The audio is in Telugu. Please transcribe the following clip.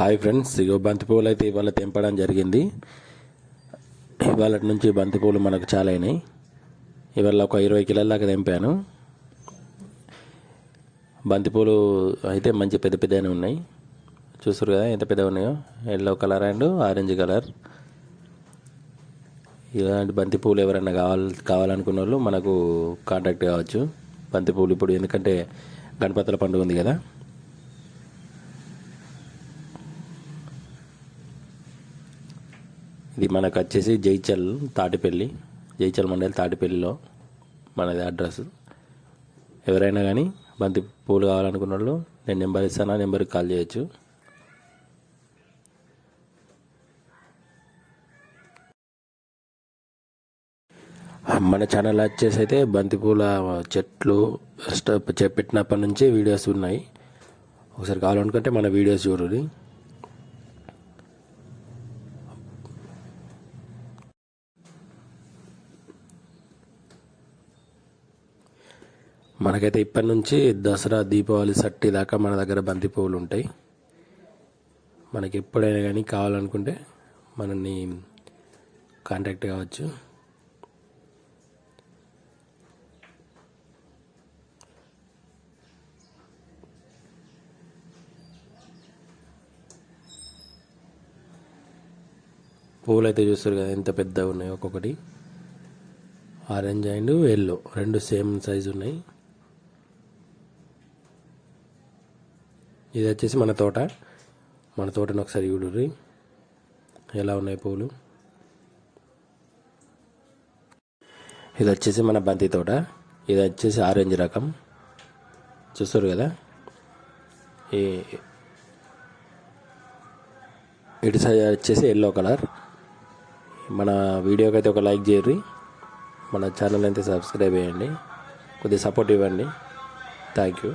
హాయ్ ఫ్రెండ్స్ ఇగో బంతిపూలు అయితే ఇవాళ తెంపడం జరిగింది. ఇవాళ నుంచి బంతిపూలు మనకు చాలా అయినాయి ఇవాళ ఒక ఇరవై కిలోల దాకా తెంపాను. బంతిపూలు అయితే మంచి పెద్ద పెద్దగానే ఉన్నాయి. చూసారు కదా ఎంత పెద్దగా ఉన్నాయో? Yellow colour and orange colour. ఇలాంటి బంతిపూలు ఎవరైనా కావాలి కావాలనుకున్న వాళ్ళు మనకు కాంటాక్ట్ కావచ్చు. బంతిపూలు ఇప్పుడు ఎందుకంటే గణపతుల పండుగ ఉంది కదా. ఇది మనకు వచ్చేసి జైచల్ తాటిపల్లి జైచల్ మండలి తాటిపల్లిలో మనది అడ్రస్ ఎవరైనా కానీ బంతి పూలు కావాలనుకున్న వాళ్ళు నేను నెంబర్ ఇస్తాను ఆ నెంబర్కి కాల్ చేయొచ్చు. మన ఛానల్ వచ్చేసి అయితే బంతిపూల చెట్లు పెట్టినప్పటి నుంచి వీడియోస్ ఉన్నాయి. ఒకసారి కావాలనుకుంటే మన వీడియోస్ చూడండి. మనకైతే ఇప్పటి నుంచి దసరా దీపావళి సట్టి దాకా మన దగ్గర బంతి పువ్వులు ఉంటాయి. మనకి ఎప్పుడైనా కానీ కావాలనుకుంటే మనల్ని కాంటాక్ట్ కావచ్చు. పూలు అయితే చూస్తారు కదా ఎంత పెద్దగా ఉన్నాయి ఒక్కొక్కటి. ఆరెంజ్ అండ్ ఎల్లో రెండు సేమ్ సైజు ఉన్నాయి. ఇది వచ్చేసి మన తోట. మన తోటను ఒకసారి చూడుర్రి. ఎలా ఉన్నాయి పూలు? ఇది వచ్చేసి మన బంతి తోట. ఇది వచ్చేసి ఆరెంజ్ రకం. చూస్తారు కదా? ఈ ఇటు సైడ్ వచ్చేసి ఎల్లో కలర్. మన వీడియోకి అయితే ఒక లైక్ చేయర్రి మన ఛానల్ అయితే సబ్స్క్రైబ్ చేయండి. కొద్దిగా సపోర్ట్ ఇవ్వండి. Thank you.